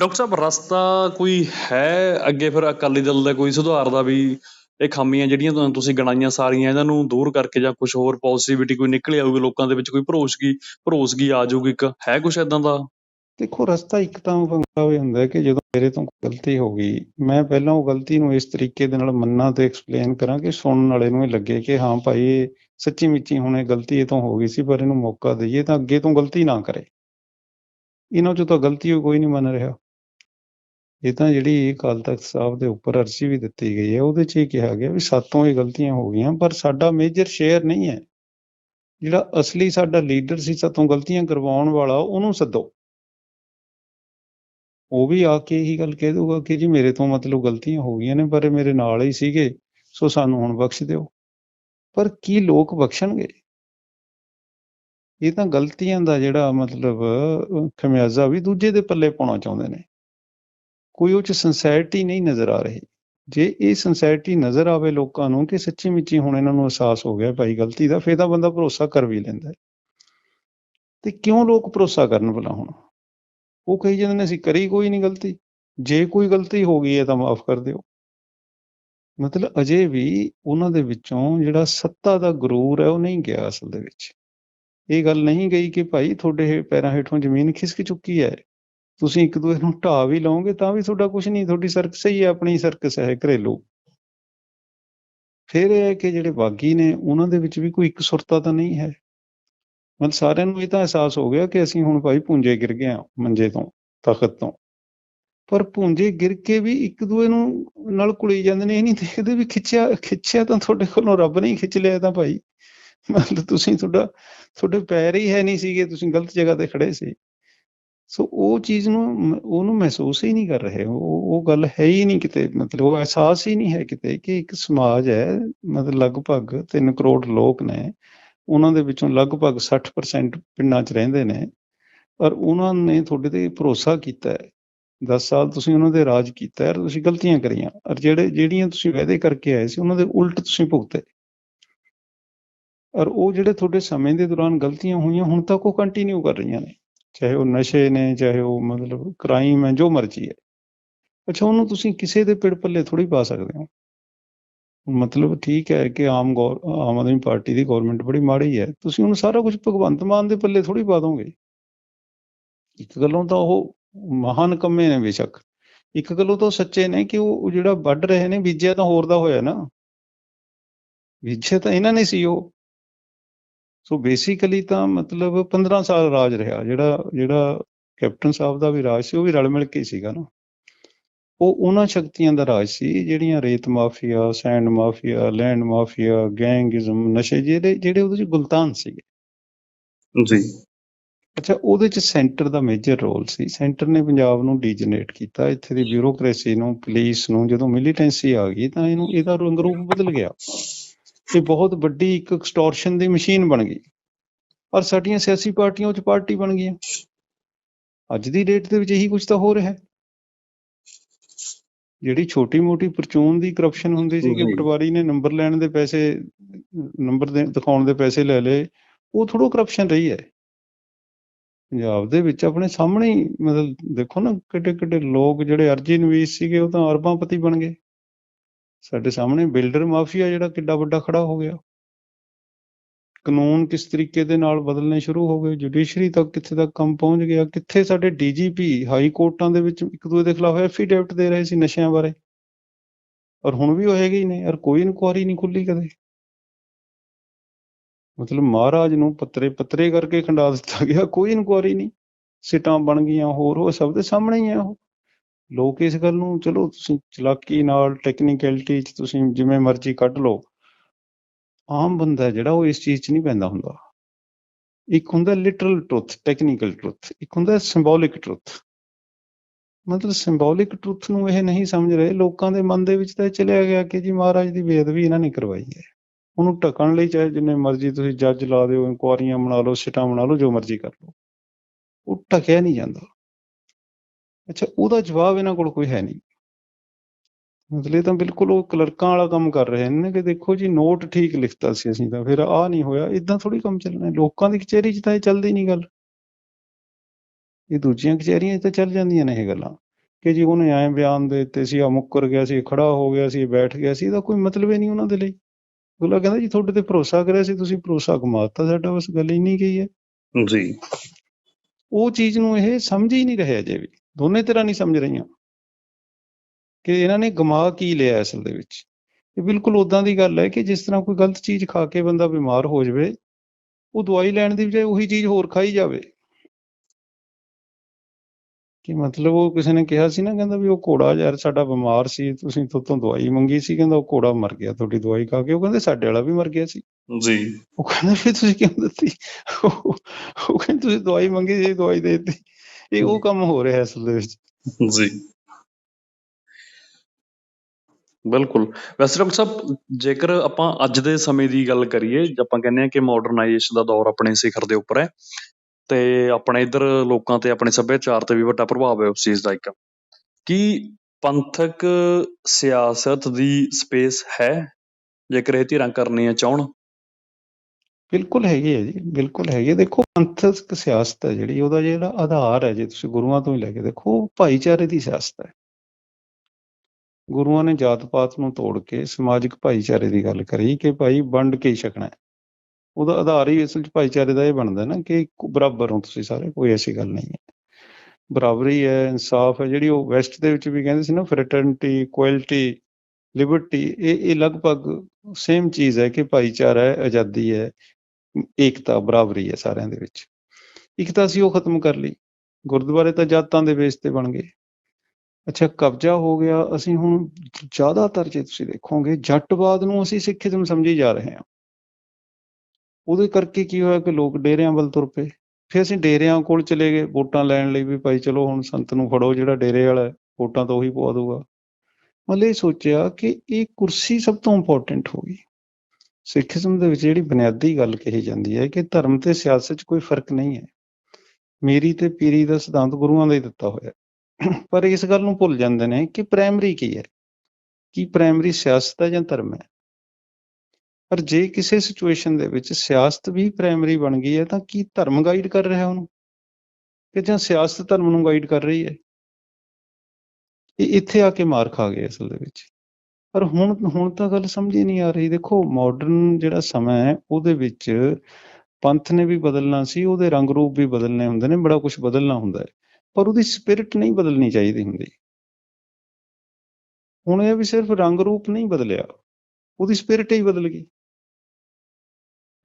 Doctor ਸਾਹਿਬ, ਰਸਤਾ ਕੋਈ ਹੈ ਅੱਗੇ ਫਿਰ ਅਕਾਲੀ ਦਲ ਦਾ ਕੋਈ ਸੁਧਾਰ ਦਾ ਵੀ? ਇਹ ਖਾਮੀਆਂ ਜਿਹੜੀਆਂ ਤੁਸੀਂ ਗਣਾਈਆਂ ਸਾਰੀਆਂ, ਇਹਨਾਂ ਨੂੰ ਦੂਰ ਕਰਕੇ ਜਾਂ ਕੁਝ ਹੋਰ ਪੋਜ਼ਿਟਿਵਿਟੀ ਕੋਈ ਨਿਕਲ ਆਊਗੀ ਲੋਕਾਂ ਦੇ ਵਿੱਚ, ਕੋਈ ਭਰੋਸਗੀ ਭਰੋਸਗੀ ਆ ਜਾਊਗੀ ਇੱਕ? ਹੈ ਕੁਝ ਇਦਾਂ ਦਾ? ਦੇਖੋ, ਰਸਤਾ ਇੱਕ ਤਾਂ ਪੰਗਾ ਇਹ ਹੁੰਦਾ ਕਿ ਜਦੋਂ ਮੇਰੇ ਤੋਂ ਗਲਤੀ ਹੋ ਗਈ, ਮੈਂ ਪਹਿਲਾਂ ਉਹ ਗਲਤੀ ਨੂੰ ਇਸ ਤਰੀਕੇ ਦੇ ਨਾਲ ਮੰਨਾਂ ਤੇ ਐਕਸਪਲੇਨ ਕਰਾਂ ਕਿ ਸੁਣਨ ਵਾਲੇ ਨੂੰ ਇਹ ਲੱਗੇ ਕਿ ਹਾਂ ਭਾਈ, ਇਹ ਸੱਚੀ ਮਿੱਚੀ ਹੁਣ ਇਹ ਗਲਤੀ ਇਹ ਤੋਂ ਹੋ ਗਈ ਸੀ, ਪਰ ਇਹਨੂੰ ਮੌਕਾ ਦਈਏ ਤਾਂ ਅੱਗੇ ਤੋਂ ਗਲਤੀ ਨਾ ਕਰੇ। ਇਹਨਾਂ ਚੋਂ ਤਾਂ ਗਲਤੀ ਹੋਈ ਕੋਈ ਨਹੀਂ ਮੰਨ ਰਿਹਾ। ਇਹ ਤਾਂ ਜਿਹੜੀ ਅਕਾਲ ਤਖਤ ਸਾਹਿਬ ਦੇ ਉੱਪਰ ਅਰਜ਼ੀ ਵੀ ਦਿੱਤੀ ਗਈ ਹੈ, ਉਹਦੇ 'ਚ ਇਹ ਕਿਹਾ ਗਿਆ ਵੀ ਸਾਤੋਂ ਇਹ ਗਲਤੀਆਂ ਹੋ ਗਈਆਂ, ਪਰ ਸਾਡਾ ਮੇਜਰ ਸ਼ੇਅਰ ਨਹੀਂ ਹੈ। ਜਿਹੜਾ ਅਸਲੀ ਸਾਡਾ ਲੀਡਰ ਸੀ, ਸਾਤੋਂ ਗਲਤੀਆਂ ਕਰਵਾਉਣ ਵਾਲਾ, ਉਹਨੂੰ ਸੱਦੋ। ਉਹ ਵੀ ਆ ਕੇ ਇਹੀ ਗੱਲ ਕਹਿ ਦਊਗਾ ਕਿ ਜੀ ਮੇਰੇ ਤੋਂ ਮਤਲਬ ਗਲਤੀਆਂ ਹੋ ਗਈਆਂ ਨੇ, ਪਰ ਇਹ ਮੇਰੇ ਨਾਲ ਹੀ ਸੀਗੇ, ਸੋ ਸਾਨੂੰ ਹੁਣ ਬਖਸ਼ ਦਿਓ। ਪਰ ਕੀ ਲੋਕ ਬਖਸ਼ਣਗੇ? ਇਹ ਤਾਂ ਗਲਤੀਆਂ ਦਾ ਜਿਹੜਾ ਮਤਲਬ ਖਮਿਆਜ਼ਾ ਵੀ ਦੂਜੇ ਦੇ ਪੱਲੇ ਪਾਉਣਾ ਚਾਹੁੰਦੇ ਨੇ। ਕੋਈ ਉਹ ਚ ਸਿੰਸੈਰਿਟੀ ਨਹੀਂ ਨਜ਼ਰ ਆ ਰਹੀ। ਜੇ ਇਹ ਸਿੰਸੈਰਿਟੀ ਨਜ਼ਰ ਆਵੇ ਲੋਕਾਂ ਨੂੰ ਕਿ ਸੱਚੀ ਮਿੱਚੀ ਹੁਣ ਇਹਨਾਂ ਨੂੰ ਅਹਿਸਾਸ ਹੋ ਗਿਆ ਭਾਈ ਗਲਤੀ ਦਾ, ਫੇਰ ਤਾਂ ਬੰਦਾ ਭਰੋਸਾ ਕਰ ਵੀ ਲੈਂਦਾ ਹੈ। ਤੇ ਕਿਉਂ ਲੋਕ ਭਰੋਸਾ ਕਰਨ ਭਲਾ ਹੁਣ? ਉਹ ਕਹੀ ਜਾਂਦੇ ਨੇ, ਅਸੀਂ ਕਰੀ ਕੋਈ ਨਹੀਂ ਗਲਤੀ। ਜੇ ਕੋਈ ਗਲਤੀ ਹੋ ਗਈ ਹੈ ਤਾਂ ਮਾਫ ਕਰ ਦਿਓ। ਮਤਲਬ ਅਜੇ ਵੀ ਉਹਨਾਂ ਦੇ ਵਿੱਚੋਂ ਜਿਹੜਾ ਸੱਤਾ ਦਾ ਗਰੂਰ ਹੈ, ਉਹ ਨਹੀਂ ਗਿਆ ਅਸਲ ਦੇ ਵਿੱਚ। ਇਹ ਗੱਲ ਨਹੀਂ ਗਈ ਕਿ ਭਾਈ ਤੁਹਾਡੇ ਪੈਰਾਂ ਹੇਠੋਂ ਜ਼ਮੀਨ ਖਿਸਕ ਚੁੱਕੀ ਹੈ। ਤੁਸੀਂ ਇੱਕ ਦੂਜੇ ਨੂੰ ਢਾਹ ਵੀ ਲਓਗੇ ਤਾਂ ਵੀ ਤੁਹਾਡਾ ਕੁਝ ਨਹੀਂ, ਤੁਹਾਡੀ ਸਰਕਸ ਹੀ ਹੈ, ਆਪਣੀ ਸਰਕਸ ਹੈ ਘਰੇਲੂ। ਫਿਰ ਇਹ ਹੈ ਕਿ ਜਿਹੜੇ ਬਾਗੀ ਨੇ, ਉਹਨਾਂ ਦੇ ਵਿੱਚ ਵੀ ਕੋਈ ਇੱਕ ਸੁਰਤਾ ਤਾਂ ਨਹੀਂ ਹੈ। ਮਤਲਬ ਸਾਰਿਆਂ ਨੂੰ ਇਹ ਤਾਂ ਅਹਿਸਾਸ ਹੋ ਗਿਆ ਕਿ ਅਸੀਂ ਹੁਣ ਭਾਈ ਪੂੰਜੇ ਗਿਰ ਗਏ ਹਾਂ, ਮੰਜੇ ਤੋਂ, ਤਖਤ ਤੋਂ। ਪਰ ਪੂੰਜੇ ਗਿਰ ਕੇ ਵੀ ਇੱਕ ਦੂਏ ਨੂੰ ਨਾਲ ਕੁਲੀ ਜਾਂਦੇ ਨੇ, ਇਹ ਨਹੀਂ ਦੇਖਦੇ ਵੀ ਖਿੱਚਿਆ ਖਿੱਚਿਆ ਤਾਂ ਤੁਹਾਡੇ ਕੋਲੋਂ ਰੱਬ ਨੇ ਖਿੱਚ ਲਿਆ ਤਾਂ ਭਾਈ। ਮਤਲਬ ਤੁਸੀਂ ਤੁਹਾਡਾ, ਤੁਹਾਡੇ ਪੈਰ ਹੀ ਹੈ ਨਹੀਂ ਸੀਗੇ, ਤੁਸੀਂ ਗਲਤ ਜਗ੍ਹਾ ਤੇ ਖੜੇ ਸੀ। ਸੋ ਉਹ ਚੀਜ਼ ਨੂੰ ਉਹਨੂੰ ਮਹਿਸੂਸ ਹੀ ਨਹੀਂ ਕਰ ਰਹੇ ਉਹ ਉਹ ਗੱਲ ਹੈ ਹੀ ਨਹੀਂ ਕਿਤੇ, ਮਤਲਬ ਉਹ ਅਹਿਸਾਸ ਹੀ ਨਹੀਂ ਹੈ ਕਿਤੇ ਕਿ ਇੱਕ ਸਮਾਜ ਹੈ, ਮਤਲਬ ਲਗਭਗ 3 ਕਰੋੜ ਲੋਕ ਨੇ, ਉਹਨਾਂ ਦੇ ਵਿੱਚੋਂ ਲਗਭਗ 60% ਪਿੰਡਾਂ 'ਚ ਰਹਿੰਦੇ ਨੇ, ਪਰ ਉਹਨਾਂ ਨੇ ਤੁਹਾਡੇ ਤੇ ਭਰੋਸਾ ਕੀਤਾ ਹੈ। 10 ਸਾਲ ਤੁਸੀਂ ਉਹਨਾਂ ਦੇ ਰਾਜ ਕੀਤਾ ਹੈ, ਤੁਸੀਂ ਗਲਤੀਆਂ ਕਰੀਆਂ ਔਰ ਜਿਹੜੇ, ਜਿਹੜੀਆਂ ਤੁਸੀਂ ਵਾਅਦੇ ਕਰਕੇ ਆਏ ਸੀ, ਉਹਨਾਂ ਦੇ ਉਲਟ ਤੁਸੀਂ ਭੁਗਤੇ। ਔਰ ਉਹ ਜਿਹੜੇ ਤੁਹਾਡੇ ਸਮੇਂ ਦੇ ਦੌਰਾਨ ਗਲਤੀਆਂ ਹੋਈਆਂ, ਹੁਣ ਤੱਕ ਉਹ ਕੰਟੀਨਿਊ ਕਰ ਰਹੀਆਂ ਨੇ। ਚਾਹੇ ਉਹ ਨਸ਼ੇ ਨੇ, ਚਾਹੇ ਉਹ ਮਤਲਬ ਕ੍ਰਾਈਮ ਹੈ, ਜੋ ਮਰਜ਼ੀ ਹੈ। ਅੱਛਾ, ਉਹਨੂੰ ਤੁਸੀਂ ਕਿਸੇ ਦੇ ਪਿੜ ਪੱਲੇ ਥੋੜੀ ਪਾ ਸਕਦੇ ਹੋ। ਮਤਲਬ ਠੀਕ ਹੈ ਕਿ ਆਮ ਗੌਰ, ਆਮ ਆਦਮੀ ਪਾਰਟੀ ਦੀ ਗਵਰਨਮੈਂਟ ਬੜੀ ਮਾੜੀ ਹੈ। ਤੁਸੀਂ ਉਹਨੂੰ ਸਾਰਾ ਕੁਝ ਭਗਵੰਤ ਮਾਨ ਦੇ ਪੱਲੇ ਥੋੜੀ ਪਾ ਦੋਗੇ। ਇੱਕ ਗੱਲੋਂ ਤਾਂ ਉਹ ਮਹਾਨ ਕੰਮੇ ਨੇ ਬੇਸ਼ੱਕ। ਇੱਕ ਗੱਲੋਂ ਤਾਂ ਉਹ ਸੱਚੇ ਨੇ ਕਿ ਉਹ ਜਿਹੜਾ ਵੱਢ ਰਹੇ ਨੇ, ਬੀਜਿਆ ਤਾਂ ਹੋਰ ਦਾ ਹੋਇਆ ਨਾ। ਬੀਜਿਆ ਤਾਂ ਇਹਨਾਂ ਨੇ ਸੀ ਉਹ। ਸੋ ਬੇਸਿਕਲੀ ਤਾਂ ਮਤਲਬ 15 ਸਾਲ ਰਾਜ ਰਿਹਾ ਜਿਹੜਾ ਜਿਹੜਾ ਕੈਪਟਨ ਸਾਹਿਬ ਦਾ ਵੀ ਰਾਜ ਸੀ ਉਹ ਵੀ ਰਲ ਮਿਲ ਕੇ ਸੀਗਾ ਨਾ। ਉਹ ਉਹਨਾਂ ਸ਼ਕਤੀਆਂ ਦਾ ਰਾਜ ਸੀ ਜਿਹੜੀਆਂ ਰੇਤ mafia sand mafia land mafia gangism ਨਸ਼ੇ ਜਿਹੜੇ ਜਿਹੜੇ ਉਹਦੇ ਚ ਗੁਲਤਾਨ ਸੀਗੇ। ਜੀ। ਅੱਛਾ ਉਹਦੇ ਚ ਸੈਂਟਰ ਦਾ ਮੇਜਰ ਰੋਲ ਸੀ। ਸੈਂਟਰ ਨੇ ਪੰਜਾਬ ਨੂੰ ਡੀਜਨਰੇਟ ਕੀਤਾ ਇੱਥੇ ਦੀ ਬਿਊਰੋਕ੍ਰੇਸੀ ਨੂੰ ਪੁਲਿਸ ਨੂੰ ਜਦੋਂ ਮਿਲੀਟੈਂਸੀ ਆ ਗਈ ਤਾਂ ਇਹਨੂੰ ਇਹਦਾ ਰੰਗ ਰੂਪ ਬਦਲ ਗਿਆ। ਇਹ ਬਹੁਤ ਵੱਡੀ ਇੱਕ ਐਕਸਟੋਰਸ਼ਨ ਦੀ ਮਸ਼ੀਨ ਬਣ ਗਈ। ਔਰ ਸਾਡੀਆਂ ਸਿਆਸੀ ਪਾਰਟੀਆਂ ਉਹ ਚ ਪਾਰਟੀ ਬਣ ਗਈਆਂ। ਅੱਜ ਦੀ ਡੇਟ ਦੇ ਵਿੱਚ ਇਹੀ ਕੁਝ ਤਾਂ ਹੋ ਰਿਹਾ ਹੈ। ਜਿਹੜੀ ਛੋਟੀ ਮੋਟੀ ਪਰਚੂਨ ਦੀ ਕਰਪਸ਼ਨ ਹੁੰਦੀ ਸੀ ਕਿ। ਪਟਵਾਰੀ ਨੇ ਨੰਬਰ ਲੈਣ ਦੇ ਪੈਸੇ ਨੰਬਰ ਦੇ ਦਿਖਾਉਣ ਦੇ ਪੈਸੇ ਲੈ ਲਏ ਉਹ ਥੋੜੋ ਕਰਪਸ਼ਨ ਰਹੀ ਹੈ। ਪੰਜਾਬ ਦੇ ਵਿੱਚ ਆਪਣੇ ਸਾਹਮਣੇ ਮਤਲਬ ਦੇਖੋ ਨਾ ਕਿੱਡੇ ਕਿੱਡੇ ਲੋਕ ਜਿਹੜੇ ਅਰਜੀ ਨਵੀਸ ਸੀਗੇ ਉਹ ਤਾਂ ਅਰਬਾਂਪਤੀ ਬਣ ਗਏ। ਸਾਡੇ ਸਾਹਮਣੇ ਬਿਲਡਰ ਮਾਫੀਆ ਜਿਹੜਾ ਕਿੱਡਾ ਵੱਡਾ ਖੜਾ ਹੋ ਗਿਆ। ਕਾਨੂੰਨ ਕਿਸ ਤਰੀਕੇ ਦੇ ਨਾਲ ਬਦਲਣੇ ਸ਼ੁਰੂ ਹੋ ਗਏ। ਜੁਡੀਸ਼ਰੀ ਤੱਕ ਕਿੱਥੇ ਤੱਕ ਕੰਮ ਪਹੁੰਚ ਗਿਆ। ਕਿੱਥੇ ਸਾਡੇ ਡੀਜੀਪੀ ਹਾਈ ਕੋਰਟਾਂ ਦੇ ਵਿੱਚ ਇੱਕ ਦੂਜੇ ਦੇ ਖਿਲਾਫ ਐਫੀਡੇਵਿਟ ਦੇ ਰਹੇ ਸੀ ਨਸ਼ਿਆਂ ਬਾਰੇ। ਔਰ ਹੁਣ ਵੀ ਉਹ ਹੈਗੇ ਨੇ। ਔਰ ਕੋਈ ਇਨਕੁਆਰੀ ਨਹੀਂ ਖੁੱਲੀ ਕਦੇ। ਮਤਲਬ ਮਹਾਰਾਜ ਨੂੰ ਪੱਤਰੇ ਪੱਤਰੇ ਕਰਕੇ ਖੰਡਾ ਦਿੱਤਾ ਗਿਆ। ਕੋਈ ਇਨਕੁਆਰੀ ਨਹੀਂ। ਸਿਟਾਂ ਬਣ ਗਈਆਂ ਹੋਰ। ਉਹ ਸਭ ਦੇ ਸਾਹਮਣੇ ਹੀ ਆ ਉਹ। ਲੋਕ ਇਸ ਗੱਲ ਨੂੰ, ਚਲੋ ਤੁਸੀਂ ਚਲਾਕੀ ਨਾਲ ਟੈਕਨੀਕੈਲਿਟੀ ਚ ਤੁਸੀਂ ਜਿਵੇਂ ਮਰਜ਼ੀ ਕੱਢ ਲਓ। ਆਮ ਬੰਦਾ ਜਿਹੜਾ ਉਹ ਇਸ ਚੀਜ਼ 'ਚ ਨਹੀਂ ਪੈਂਦਾ ਹੁੰਦਾ। ਇੱਕ ਹੁੰਦਾ ਲਿਟਰਲ ਟਰੁੱਥ ਟੈਕਨੀਕਲ ਟਰੁੱਥ ਇੱਕ ਹੁੰਦਾ ਸਿੰਬੋਲਿਕ ਟਰੁੱਥ ਮਤਲਬ ਸਿੰਬੋਲਿਕ ਟਰੁੱਥ ਨੂੰ ਇਹ ਨਹੀਂ ਸਮਝ ਰਹੇ, ਲੋਕਾਂ ਦੇ ਮਨ ਦੇ ਵਿੱਚ ਤਾਂ ਇਹ ਚਲਿਆ ਗਿਆ ਕਿ ਜੀ ਮਹਾਰਾਜ ਦੀ ਬੇਅਦਬੀ ਇਹਨਾਂ ਨੇ ਕਰਵਾਈ ਹੈ। ਉਹਨੂੰ ਢਕਣ ਲਈ ਚਾਹੇ ਜਿੰਨੇ ਮਰਜ਼ੀ ਤੁਸੀਂ ਜੱਜ ਲਾ ਦਿਓ, ਇਨਕੁਆਰੀਆਂ ਬਣਾ ਲਓ, ਸਿਟਾਂ ਬਣਾ ਲਓ, ਜੋ ਮਰਜ਼ੀ ਕਰ ਲਓ। ਉਹ ਢਕਿਆ ਨਹੀਂ ਜਾਂਦਾ। ਅੱਛਾ ਉਹਦਾ ਜਵਾਬ ਇਹਨਾਂ ਕੋਲ ਕੋਈ ਹੈ ਨਹੀਂ। ਮਤਲਬ ਤਾਂ ਬਿਲਕੁਲ ਉਹ ਕਲਰਕਾਂ ਵਾਲਾ ਕੰਮ ਕਰ ਰਹੇ ਨੇ ਕਿ ਦੇਖੋ ਜੀ ਨੋਟ ਠੀਕ ਲਿਖਤਾ ਸੀ ਅਸੀਂ ਤਾਂ ਫਿਰ ਆਹ ਨਹੀਂ ਹੋਇਆ। ਇਦਾਂ ਥੋੜੀ ਕੰਮ ਚੱਲਣਾ। ਲੋਕਾਂ ਦੀ ਕਚਹਿਰੀ 'ਚ ਤਾਂ ਇਹ ਚੱਲਦੀ ਨਹੀਂ ਗੱਲ। ਇਹ ਦੂਜੀਆਂ ਕਚਹਿਰੀਆਂ 'ਚ ਤਾਂ ਚੱਲ ਜਾਂਦੀਆਂ ਨੇ ਇਹ ਗੱਲਾਂ। ਕਿ ਜੀ ਉਹਨੇ ਐਂ ਬਿਆਨ ਦੇ ਦਿੱਤੇ ਸੀ ਆ ਮੁੱਕਰ ਗਿਆ ਸੀ ਖੜਾ ਹੋ ਗਿਆ ਸੀ ਬੈਠ ਗਿਆ ਸੀ ਇਹਦਾ ਕੋਈ ਮਤਲਬ ਹੀ ਨਹੀਂ ਉਹਨਾਂ ਦੇ ਲਈ। ਅਗਲਾ ਕਹਿੰਦਾ ਜੀ ਤੁਹਾਡੇ ਤੇ ਭਰੋਸਾ ਕਰਿਆ ਸੀ ਤੁਸੀਂ ਭਰੋਸਾ ਕਮਾਤਾ ਸਾਡਾ ਬਸ ਗੱਲ ਹੀ ਨਹੀਂ ਗਈ ਹੈ? ਜੀ। ਉਹ ਚੀਜ਼ ਨੂੰ ਇਹ ਸਮਝ ਹੀ ਨਹੀਂ ਰਹੇ ਅਜੇ ਵੀ। ਦੋਨੇ ਤਰ੍ਹਾਂ ਨਹੀਂ ਸਮਝ ਰਹੀਆਂ। ਕਿ ਇਹਨਾਂ ਨੇ ਗਮਾ ਕੀ ਲਿਆ ਅਸਲ ਦੇ ਵਿੱਚ। ਇਹ ਬਿਲਕੁਲ ਉਦਾਂ ਦੀ ਗੱਲ ਹੈ ਕਿ ਜਿਸ ਤਰ੍ਹਾਂ ਕੋਈ ਗਲਤ ਚੀਜ਼ ਖਾ ਕੇ ਬੰਦਾ ਬਿਮਾਰ ਹੋ ਜਾਵੇ ਉਹ ਦਵਾਈ ਲੈਣ ਦੀ ਬਜਾਏ ਉਹੀ ਚੀਜ਼ ਹੋਰ ਖਾਈ ਜਾਵੇ। ਕਿ ਮਤਲਬ ਉਹ ਕਿਸੇ ਨੇ ਕਿਹਾ ਸੀ ਨਾ ਕਹਿੰਦਾ ਵੀ ਉਹ ਘੋੜਾ ਯਾਰ ਸਾਡਾ ਬਿਮਾਰ ਸੀ ਤੁਸੀਂ ਤੋਂ ਦਵਾਈ ਮੰਗੀ ਸੀ ਕਹਿੰਦਾ ਉਹ ਘੋੜਾ ਮਰ ਗਿਆ ਤੁਹਾਡੀ ਦਵਾਈ ਖਾ ਕੇ। ਉਹ ਕਹਿੰਦੇ ਸਾਡੇ ਵਾਲਾ ਵੀ ਮਰ ਗਿਆ ਸੀ। ਜੀ। ਉਹ ਕਹਿੰਦਾ ਫਿਰ ਤੁਸੀਂ ਕਿਉਂ ਦਿੱਤੀ? ਉਹ ਉਹ ਕਹਿੰਦੇ ਤੁਸੀਂ ਦਵਾਈ ਮੰਗੀ ਸੀ ਦਵਾਈ ਦੇ ਦਿੱਤੀ। ਇਹ ਉਹ ਕੰਮ ਹੋ ਰਿਹਾ ਅਸਲ ਦੇ ਵਿੱਚ। ਜੀ। ਬਿਲਕੁਲ। ਵੈਸੇ ਡਾਕਟਰ ਸਾਹਿਬ ਜੇਕਰ ਆਪਾਂ ਅੱਜ ਦੇ ਸਮੇਂ ਦੀ ਗੱਲ ਕਰੀਏ ਜੇ ਆਪਾਂ ਕਹਿੰਦੇ ਆ ਕਿ ਮਾਡਰਨਾਈਜੇਸ਼ਨ ਦਾ ਦੌਰ ਆਪਣੇ ਸਿਖਰ ਦੇ ਉੱਪਰ ਹੈ ਤੇ ਆਪਣੇ ਇਧਰ ਲੋਕਾਂ ਤੇ ਆਪਣੇ ਸੱਭਿਆਚਾਰ ਤੇ ਵੀ ਵੱਡਾ ਪ੍ਰਭਾਵ ਹੈ ਉਸ ਚੀਜ਼ ਦਾ ਇੱਕ। ਕੀ ਪੰਥਕ ਸਿਆਸਤ ਦੀ ਸਪੇਸ ਹੈ? ਜੇਕਰ ਇਹ ਧਿਰਾਂ ਕਰਨੀਆਂ ਚਾਹਣ ਬਿਲਕੁਲ ਹੈਗੀ ਹੈ ਜੀ, ਬਿਲਕੁਲ ਹੈਗੀ ਦੇਖੋ, ਪੰਥਕ ਸਿਆਸਤ ਹੈ ਜਿਹੜੀ, ਉਹਦਾ ਜਿਹੜਾ ਆਧਾਰ ਹੈ ਜੇ ਤੁਸੀਂ ਗੁਰੂਆਂ ਤੋਂ ਹੀ ਲੈ ਕੇ ਦੇਖੋ ਭਾਈਚਾਰੇ ਦੀ ਸਿਆਸਤ ਹੈ ਗੁਰੂਆਂ ਨੇ ਜਾਤ ਪਾਤ ਨੂੰ ਤੋੜ ਕੇ ਸਮਾਜਿਕ ਭਾਈਚਾਰੇ ਦੀ ਗੱਲ ਕਰੀ ਕਿ ਭਾਈ ਵੰਡ ਕੇ ਹੀ ਛਕਣਾ। ਹੈ ਉਹਦਾ ਆਧਾਰ ਹੀ ਅਸਲ 'ਚ ਭਾਈਚਾਰੇ ਦਾ ਇਹ ਬਣਦਾ ਨਾ ਕਿ ਬਰਾਬਰ ਹੋ ਤੁਸੀਂ ਸਾਰੇ, ਕੋਈ ਐਸੀ ਗੱਲ ਨਹੀਂ ਹੈ। ਬਰਾਬਰੀ ਹੈ, ਇਨਸਾਫ ਹੈ, ਜਿਹੜੀ ਉਹ ਵੈਸਟ ਦੇ ਵਿੱਚ ਵੀ ਕਹਿੰਦੇ ਸੀ ਨਾ ਫਰੈਟਰਨਿਟੀ ਇਕੁਐਲਿਟੀ, ਲਿਬਰਟੀ, ਇਹ ਇਹ ਲਗਭਗ ਸੇਮ ਚੀਜ਼ ਹੈ ਕਿ ਭਾਈਚਾਰਾ ਹੈ, ਆਜ਼ਾਦੀ ਹੈ। ਏਕਤਾ, ਬਰਾਬਰੀ ਹੈ ਸਾਰਿਆਂ ਦੇ ਵਿੱਚ। ਇੱਕ ਤਾਂ ਅਸੀਂ ਉਹ ਖਤਮ ਕਰ ਲਈ। ਗੁਰਦੁਆਰੇ ਤਾਂ ਜਾਤਾਂ ਦੇ ਬੇਸ ਤੇ ਬਣ ਗਏ। ਅੱਛਾ, ਕਬਜ਼ਾ ਹੋ ਗਿਆ। ਅਸੀਂ ਹੁਣ ਜ਼ਿਆਦਾਤਰ ਜੇ ਤੁਸੀਂ ਦੇਖੋਗੇ, ਜੱਟਵਾਦ ਨੂੰ ਅਸੀਂ ਸਿੱਖੀਜ਼ਮ ਸਮਝੀ ਜਾ ਰਹੇ ਹਾਂ। ਉਹਦੇ ਕਰਕੇ ਕੀ ਹੋਇਆ ਕਿ ਲੋਕ ਡੇਰਿਆਂ ਵੱਲ ਤੁਰ ਪਏ। ਫਿਰ ਅਸੀਂ ਡੇਰਿਆਂ ਕੋਲ ਚਲੇ ਗਏ। ਵੋਟਾਂ ਲੈਣ ਲਈ ਵੀ ਭਾਈ ਚਲੋ ਹੁਣ ਸੰਤ ਨੂੰ ਫੜੋ, ਜਿਹੜਾ ਡੇਰੇ ਵਾਲਾ ਵੋਟਾਂ ਤਾਂ ਉਹੀ ਪਵਾ ਦੂਗਾ ਮਤਲਬ ਇਹ ਸੋਚਿਆ ਕਿ ਇਹ ਕੁਰਸੀ ਸਭ ਤੋਂ ਇੰਪੋਰਟੈਂਟ ਹੋ ਗਈ। ਸਿੱਖੀਜ਼ਮ ਦੇ ਵਿੱਚ ਜਿਹੜੀ ਬੁਨਿਆਦੀ ਗੱਲ ਕਹੀ ਜਾਂਦੀ ਹੈ ਕਿ ਧਰਮ ਤੇ ਸਿਆਸਤ 'ਚ ਕੋਈ ਫ਼ਰਕ ਨਹੀਂ ਹੈ। ਮੇਰੀ ਤੇ ਪੀਰੀ ਦਾ ਸਿਧਾਂਤ ਗੁਰੂਆਂ ਦਾ ਹੀ ਦਿੱਤਾ ਹੋਇਆ ਪਰ ਇਸ ਗੱਲ ਨੂੰ ਭੁੱਲ ਜਾਂਦੇ ਨੇ ਕਿ ਪ੍ਰਾਇਮਰੀ ਕੀ ਹੈ? ਕੀ ਪ੍ਰਾਇਮਰੀ ਸਿਆਸਤ ਹੈ ਜਾਂ ਧਰਮ ਹੈ? ਪਰ ਜੇ ਕਿਸੇ ਸਿਚੁਏਸ਼ਨ ਦੇ ਵਿੱਚ ਸਿਆਸਤ ਵੀ ਪ੍ਰਾਇਮਰੀ ਬਣ ਗਈ ਹੈ ਤਾਂ ਕੀ ਧਰਮ ਗਾਈਡ ਕਰ ਰਿਹਾ ਉਹਨੂੰ? ਕਿ ਜਾਂ ਸਿਆਸਤ ਧਰਮ ਨੂੰ ਗਾਈਡ ਕਰ ਰਹੀ ਹੈ? ਇਹ ਇੱਥੇ ਆ ਕੇ ਮਾਰ ਖਾ ਗਏ ਅਸਲ ਦੇ ਵਿੱਚ। ਪਰ ਹੁਣ ਹੁਣ ਤਾਂ ਗੱਲ ਸਮਝ ਹੀ ਨਹੀਂ ਆ ਰਹੀ। ਦੇਖੋ ਮਾਡਰਨ ਜਿਹੜਾ ਸਮਾਂ ਹੈ, ਉਹਦੇ ਵਿੱਚ ਪੰਥ ਨੇ ਵੀ ਬਦਲਣਾ ਸੀ, ਉਹਦੇ ਰੰਗ ਰੂਪ ਵੀ ਬਦਲਨੇ ਹੁੰਦੇ ਨੇ, ਬੜਾ ਕੁਝ ਬਦਲਣਾ ਹੁੰਦਾ ਹੈ। ਪਰ ਉਹਦੀ ਸਪਿਰਿਟ ਨਹੀਂ ਬਦਲਣੀ ਚਾਹੀਦੀ ਹੁੰਦੀ। ਹੁਣ ਇਹ ਵੀ ਸਿਰਫ ਰੰਗ ਰੂਪ ਨਹੀਂ ਬਦਲਿਆ, ਉਹਦੀ ਸਪਿਰਿਟ ਹੀ ਬਦਲ ਗਈ।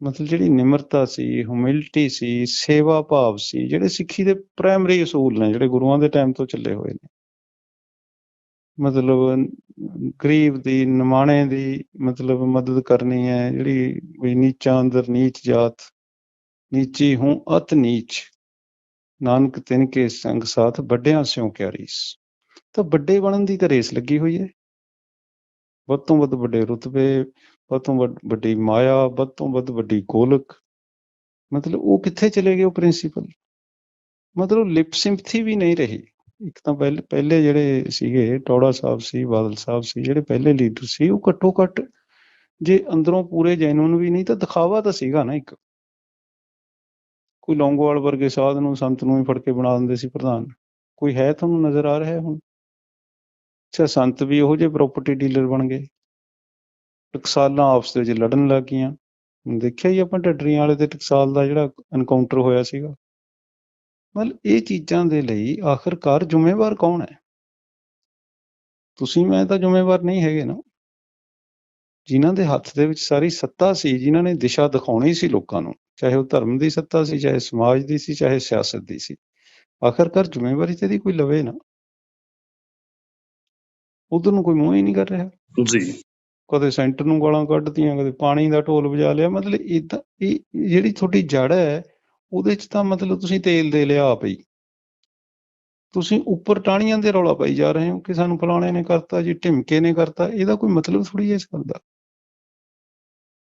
ਮਤਲਬ ਜਿਹੜੀ ਨਿਮਰਤਾ ਸੀ ਹਿਊਮਿਲਿਟੀ ਸੀ ਸੇਵਾ ਭਾਵ ਸੀ, ਜਿਹੜੇ ਸਿੱਖੀ ਦੇ ਪ੍ਰਾਇਮਰੀ ਅਸੂਲ ਨੇ, ਜਿਹੜੇ ਗੁਰੂਆਂ ਦੇ ਟਾਈਮ ਤੋਂ ਚੱਲੇ ਹੋਏ ਨੇ। ਮਤਲਬ ਗਰੀਬ ਦੀ, ਨਿਮਾਣੇ ਦੀ ਮਤਲਬ ਮਦਦ ਕਰਨੀ ਹੈ, ਜਿਹੜੀ ਵੀ ਨੀਚਾਂ ਅੰਦਰ ਨੀਚ ਜਾਤ, ਨੀਚੀ ਹੂੰ ਅਤ ਨੀਚ। ਨਾਨਕ ਤਿਨ ਕੇ ਸੰਗ ਸਾਥ ਵੱਡਿਆਂ ਸਿਓ ਕਿਆ ਰੀਸ। ਤਾਂ ਵੱਡੇ ਬਣਨ ਦੀ ਤਾਂ ਰੇਸ ਲੱਗੀ ਹੋਈ ਹੈ। ਵੱਧ ਤੋਂ ਵੱਧ ਵੱਡੇ ਰੁਤਬੇ, ਵੱਧ ਤੋਂ ਵੱਡ, ਵੱਡੀ ਮਾਇਆ, ਵੱਧ ਤੋਂ ਵੱਧ ਵੱਡੀ ਗੋਲਕ। ਮਤਲਬ ਉਹ ਕਿੱਥੇ ਚਲੇ ਗਏ ਉਹ ਪ੍ਰਿੰਸੀਪਲ? ਮਤਲਬ ਲਿਪ ਸਿੰਪਥੀ ਵੀ ਨਹੀਂ ਰਹੀ। ਇੱਕ ਤਾਂ ਪਹਿਲੇ ਪਹਿਲੇ ਜਿਹੜੇ ਸੀਗੇ, ਟੌੜਾ ਸਾਹਿਬ ਸੀ, ਬਾਦਲ ਸਾਹਿਬ ਸੀ, ਜਿਹੜੇ ਪਹਿਲੇ ਲੀਡਰ ਸੀ, ਉਹ ਘੱਟੋ ਘੱਟ ਜੇ ਅੰਦਰੋਂ ਪੂਰੇ ਜੈਨੂਨ ਵੀ ਨਹੀਂ ਤਾਂ ਦਿਖਾਵਾ ਤਾਂ ਸੀਗਾ ਨਾ ਇੱਕ। ਕੋਈ ਲੌਂਗੋਵਾਲ ਵਰਗੇ ਸਾਧ ਨੂੰ, ਸੰਤ ਨੂੰ ਹੀ ਫੜ ਕੇ ਬਣਾ ਦਿੰਦੇ ਸੀ ਪ੍ਰਧਾਨ। ਕੋਈ ਹੈ ਤੁਹਾਨੂੰ ਨਜ਼ਰ ਆ ਰਿਹਾ ਹੁਣ? ਅੱਛਾ, ਸੰਤ ਵੀ ਉਹੋ ਜਿਹੇ ਪ੍ਰਾਪਰਟੀ ਡੀਲਰ ਬਣ ਗਏ। ਟਕਸਾਲਾਂ ਆਪਸ ਦੇ ਵਿੱਚ ਲੜਨ ਲੱਗ ਗਈਆਂ। ਦੇਖਿਆ ਹੀ ਆਪਾਂ ਟੱਡਰੀਆਂ ਵਾਲੇ ਤੇ ਟਕਸਾਲ ਦਾ ਜਿਹੜਾ ਐਨਕਾਊਂਟਰ ਹੋਇਆ ਸੀਗਾ। ਮਤਲਬ ਇਹ ਚੀਜ਼ਾਂ ਦੇ ਲਈ ਆਖਰਕਾਰ ਜ਼ਿੰਮੇਵਾਰ ਕੌਣ ਹੈ? ਤੁਸੀਂ ਮੈਂ ਤਾਂ ਜ਼ਿੰਮੇਵਾਰ ਨਹੀਂ ਹੈਗੇ ਨਾ। ਜਿਨ੍ਹਾਂ ਦੇ ਹੱਥ ਦੇ ਵਿੱਚ ਸਾਰੀ ਸੱਤਾ ਸੀ ਜਿਨ੍ਹਾਂ ਨੇ ਦਿਸ਼ਾ ਦਿਖਾਉਣੀ ਸੀ ਲੋਕਾਂ ਨੂੰ ਚਾਹੇ ਉਹ ਧਰਮ ਦੀ ਸੱਤਾ ਸੀ ਚਾਹੇ ਸਮਾਜ ਦੀ ਸੀ ਚਾਹੇ ਸਿਆਸਤ ਦੀ ਸੀ। ਆਖਰਕਾਰ ਜ਼ਿੰਮੇਵਾਰੀ ਤੇ ਦੀ ਕੋਈ ਲਵੇ ਨਾ। ਉਧਰ ਨੂੰ ਕੋਈ ਮੂੰਹ ਹੀ ਨਹੀਂ ਕਰ ਰਿਹਾ। ਜੀ। ਕਦੇ ਸੈਂਟਰ ਨੂੰ ਗਾਲਾਂ ਕੱਢਤੀਆਂ ਕਦੇ ਪਾਣੀ ਦਾ ਢੋਲ ਵਜਾ ਲਿਆ। ਮਤਲਬ ਇਦਾਂ ਇਹ ਜਿਹੜੀ ਤੁਹਾਡੀ ਜੜ ਹੈ ਉਹਦੇ ਚ ਤਾਂ ਮਤਲਬ ਤੁਸੀਂ ਤੇਲ ਦੇ ਲਿਆ ਆਪ ਹੀ ਤੁਸੀਂ ਉੱਪਰ ਟਾਹਣੀਆਂ ਦੇ ਰੌਲਾ ਪਾਈ ਜਾ ਰਹੇ ਹੋ ਕਿ ਸਾਨੂੰ ਫਲਾਣੇ ਨੇ ਕਰਤਾ ਜੀ, ਢਿਮਕੇ ਨੇ ਕਰਤਾ, ਇਹਦਾ ਕੋਈ ਮਤਲਬ ਥੋੜੀ ਇਸ ਗੱਲ ਦਾ।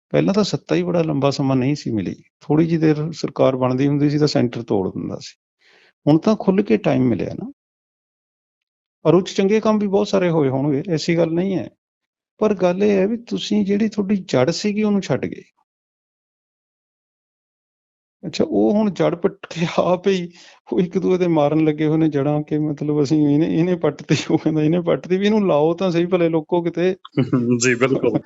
ਪਹਿਲਾਂ ਤਾਂ ਸੱਤਾ ਹੀ ਬੜਾ ਲੰਬਾ ਸਮਾਂ ਨਹੀਂ ਸੀ ਮਿਲੀ। ਥੋੜੀ ਜਿਹੀ ਦੇਰ ਸਰਕਾਰ ਬਣਦੀ ਹੁੰਦੀ ਸੀ ਤਾਂ ਸੈਂਟਰ ਤੋੜ ਦਿੰਦਾ ਸੀ। ਹੁਣ ਤਾਂ ਖੁੱਲ ਕੇ ਟਾਈਮ ਮਿਲਿਆ ਨਾ। ਔਰ ਉਹ ਚੰਗੇ ਕੰਮ ਵੀ ਬਹੁਤ ਸਾਰੇ ਹੋਏ ਹੋਣਗੇ, ਐਸੀ ਗੱਲ ਨਹੀਂ ਹੈ। ਪਰ ਗੱਲ ਇਹ ਹੈ ਵੀ ਤੁਸੀਂ ਜਿਹੜੀ ਤੁਹਾਡੀ ਜੜ ਸੀਗੀ ਉਹਨੂੰ ਛੱਡ ਗਏ। ਅੱਛਾ ਉਹ ਹੁਣ ਜੜ ਪੱਟ ਕੇ ਆਪ ਹੀ ਉਹ ਇੱਕ ਦੂਜੇ ਦੇ ਮਾਰਨ ਲੱਗੇ ਹੋਏ ਨੇ ਜੜਾਂ ਕਿ ਮਤਲਬ ਅਸੀਂ ਇਹਨੇ ਇਹਨੇ ਪੱਟਤੀ ਉਹ ਕਹਿੰਦਾ ਇਹਨੇ ਪੱਟਤੀ ਵੀ ਇਹਨੂੰ ਲਾਓ ਤਾਂ ਸਹੀ ਭਲੇ ਲੋਕੋ ਕਿਤੇ। ਜੀ ਬਿਲਕੁਲ।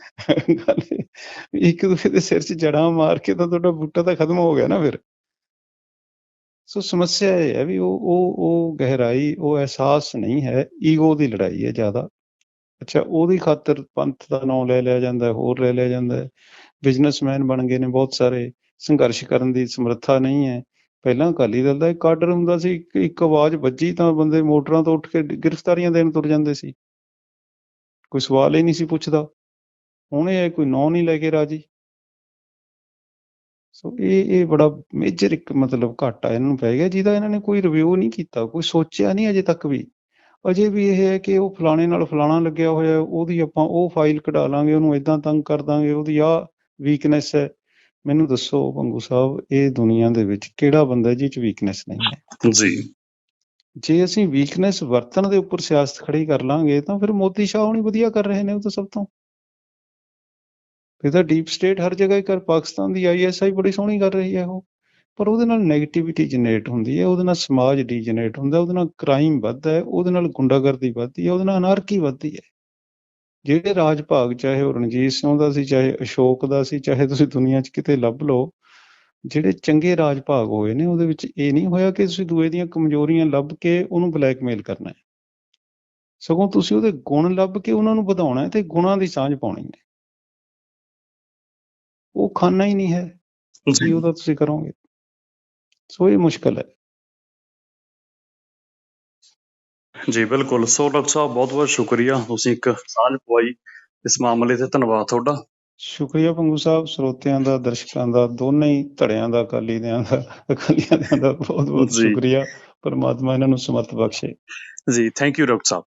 ਇੱਕ ਦੂਜੇ ਦੇ ਸਿਰ 'ਚ ਜੜਾਂ ਮਾਰ ਕੇ ਤਾਂ ਤੁਹਾਡਾ ਬੂਟਾ ਤਾਂ ਖਤਮ ਹੋ ਗਿਆ ਨਾ ਫਿਰ। ਸੋ ਸਮੱਸਿਆ ਇਹ ਹੈ ਵੀ ਉਹ ਉਹ ਉਹ ਗਹਿਰਾਈ ਉਹ ਅਹਿਸਾਸ ਨਹੀਂ ਹੈ ਈਗੋ ਦੀ ਲੜਾਈ ਹੈ ਜ਼ਿਆਦਾ। ਅੱਛਾ ਉਹਦੀ ਖਾਤਰ ਪੰਥ ਦਾ ਨਾਮ ਲੈ ਲਿਆ ਜਾਂਦਾ ਹੈ ਹੋਰ ਲੈ ਲਿਆ ਜਾਂਦਾ ਹੈ। ਬਿਜ਼ਨਸਮੈਨ ਬਣ ਗਏ ਨੇ ਬਹੁਤ ਸਾਰੇ। ਸੰਘਰਸ਼ ਕਰਨ ਦੀ ਸਮਰੱਥਾ ਨਹੀਂ ਹੈ। ਪਹਿਲਾਂ ਅਕਾਲੀ ਦਲ ਦਾ ਇੱਕ ਆਰਡਰ ਹੁੰਦਾ ਸੀ, ਇੱਕ ਆਵਾਜ਼ ਵੱਜੀ ਤਾਂ ਬੰਦੇ ਮੋਟਰਾਂ ਤੋਂ ਉੱਠ ਕੇ ਗ੍ਰਿਫਤਾਰੀਆਂ ਦੇਣ ਤੁਰ ਜਾਂਦੇ ਸੀ। ਕੋਈ ਸਵਾਲ ਹੀ ਨਹੀਂ ਸੀ ਪੁੱਛਦਾ। ਹੁਣ ਇਹ ਕੋਈ ਨਾਂ ਨਹੀਂ ਲੈ ਕੇ ਰਾਜੀ। ਸੋ ਇਹ ਇਹ ਬੜਾ ਮੇਜਰ ਇੱਕ ਮਤਲਬ ਘਾਟਾ ਇਹਨਾਂ ਨੂੰ ਪੈ ਗਿਆ, ਜਿਹਦਾ ਇਹਨਾਂ ਨੇ ਕੋਈ ਰਿਵਿਊ ਨਹੀਂ ਕੀਤਾ, ਕੋਈ ਸੋਚਿਆ ਨਹੀਂ ਅਜੇ ਤੱਕ ਵੀ। ਅਜੇ ਵੀ ਇਹ ਹੈ ਕਿ ਉਹ ਫਲਾਣੇ ਨਾਲ ਫਲਾਣਾ ਲੱਗਿਆ ਹੋਇਆ ਉਹਦੀ ਆਪਾਂ ਉਹ ਫਾਈਲ ਕਢਾ ਲਾਂਗੇ, ਉਹਨੂੰ ਇਦਾਂ ਤੰਗ ਕਰ ਦਾਂਗੇ, ਉਹਦੀ ਆ ਵੀਕਨੈਸ ਹੈ। ਮੈਨੂੰ ਦੱਸੋ ਭੰਗੂ ਸਾਹਿਬ ਇਹ ਦੁਨੀਆ ਦੇ ਵਿੱਚ ਕਿਹੜਾ ਬੰਦਾ ਜਿਹ ਚ ਵੀਕਨੈਸ ਨਹੀਂ ਹੈ? ਜੀ। ਜੇ ਅਸੀਂ ਵੀਕਨੈਸ ਵਰਤਣ ਦੇ ਉੱਪਰ ਸਿਆਸਤ ਖੜੀ ਕਰ ਲਾਂਗੇ ਤਾਂ ਫਿਰ ਮੋਦੀ ਸ਼ਾਹ ਹੁਣੀ ਵਧੀਆ ਕਰ ਰਹੇ ਨੇ ਉਹ ਤਾਂ ਸਭ ਤੋਂ। ਫਿਰ ਤਾਂ ਡੀਪ ਸਟੇਟ ਹਰ ਜਗ੍ਹਾ ਹੀ ਕਰ ਪਾਕਿਸਤਾਨ ਦੀ ਆਈਐਸਆਈ ਬੜੀ ਸੋਹਣੀ ਕਰ ਰਹੀ ਹੈ ਉਹ। ਪਰ ਉਹਦੇ ਨਾਲ 네ਗੇਟਿਵਿਟੀ ਜਨਰੇਟ ਹੁੰਦੀ ਹੈ ਉਹਦੇ ਨਾਲ ਸਮਾਜ ਡੀਜਨਰੇਟ ਹੁੰਦਾ ਉਹਦੇ ਨਾਲ ਕ੍ਰਾਈਮ ਵੱਧਦਾ ਹੈ ਉਹਦੇ ਨਾਲ ਗੁੰਡਾਗਰਦੀ ਵੱਧਦੀ ਹੈ ਉਹਦੇ ਨਾਲ ਅਨਾਰਕੀ ਵੱਧਦੀ ਹੈ। ਜਿਹੜੇ ਰਾਜ ਭਾਗ, ਚਾਹੇ ਉਹ ਰਣਜੀਤ ਸਿੰਘ ਦਾ ਸੀ, ਚਾਹੇ ਅਸ਼ੋਕ ਦਾ ਸੀ, ਚਾਹੇ ਤੁਸੀਂ ਦੁਨੀਆ 'ਚ ਕਿਤੇ ਲੱਭ ਲਓ, ਜਿਹੜੇ ਚੰਗੇ ਰਾਜ ਭਾਗ ਹੋਏ ਨੇ, ਉਹਦੇ ਵਿੱਚ ਇਹ ਨਹੀਂ ਹੋਇਆ ਕਿ ਤੁਸੀਂ ਦੂਏ ਦੀਆਂ ਕਮਜ਼ੋਰੀਆਂ ਲੱਭ ਕੇ ਉਹਨੂੰ ਬਲੈਕਮੇਲ ਕਰਨਾ ਹੈ। ਸਗੋਂ ਤੁਸੀਂ ਉਹਦੇ ਗੁਣ ਲੱਭ ਕੇ ਉਹਨਾਂ ਨੂੰ ਵਧਾਉਣਾ ਹੈ ਤੇ ਗੁਣਾਂ ਦੀ ਸਾਂਝ ਪਾਉਣੀ ਹੈ। ਉਹ ਖਾਨਾ ਹੀ ਨਹੀਂ ਹੈ। ਤੁਸੀਂ ਉਹਦਾ ਤੁਸੀਂ ਕਰੋਗੇ। ਸੋ ਇਹ ਮੁਸ਼ਕਲ ਹੈ। ਜੀ ਬਿਲਕੁਲ। ਸੋ ਡਾਕਟਰ ਸਾਹਿਬ ਬਹੁਤ ਬਹੁਤ ਸ਼ੁਕਰੀਆ। ਤੁਸੀਂ ਇੱਕ ਸਾਂਝ ਪਵਾਈ। ਇਸ ਮਾਮਲੇ ਤੇ ਧੰਨਵਾਦ ਤੁਹਾਡਾ। ਸ਼ੁਕਰੀਆ ਭੰਗੂ ਸਾਹਿਬ ਸਰੋਤਿਆਂ ਦਾ ਦਰਸ਼ਕਾਂ ਦਾ ਦੋਨੇ ਹੀ ਧੜਿਆਂ ਦਾ ਅਕਾਲੀ ਦਿਆਂ ਦਾ ਅਕਾਲੀਆਂ ਦਾ ਬਹੁਤ ਬਹੁਤ ਜੀ। ਸ਼ੁਕਰੀਆ। ਪਰਮਾਤਮਾ ਇਹਨਾਂ ਨੂੰ ਸਮਰਥ ਬਖਸ਼ੇ। ਜੀ ਥੈਂਕ ਯੂ ਡਾਕਟਰ ਸਾਹਿਬ।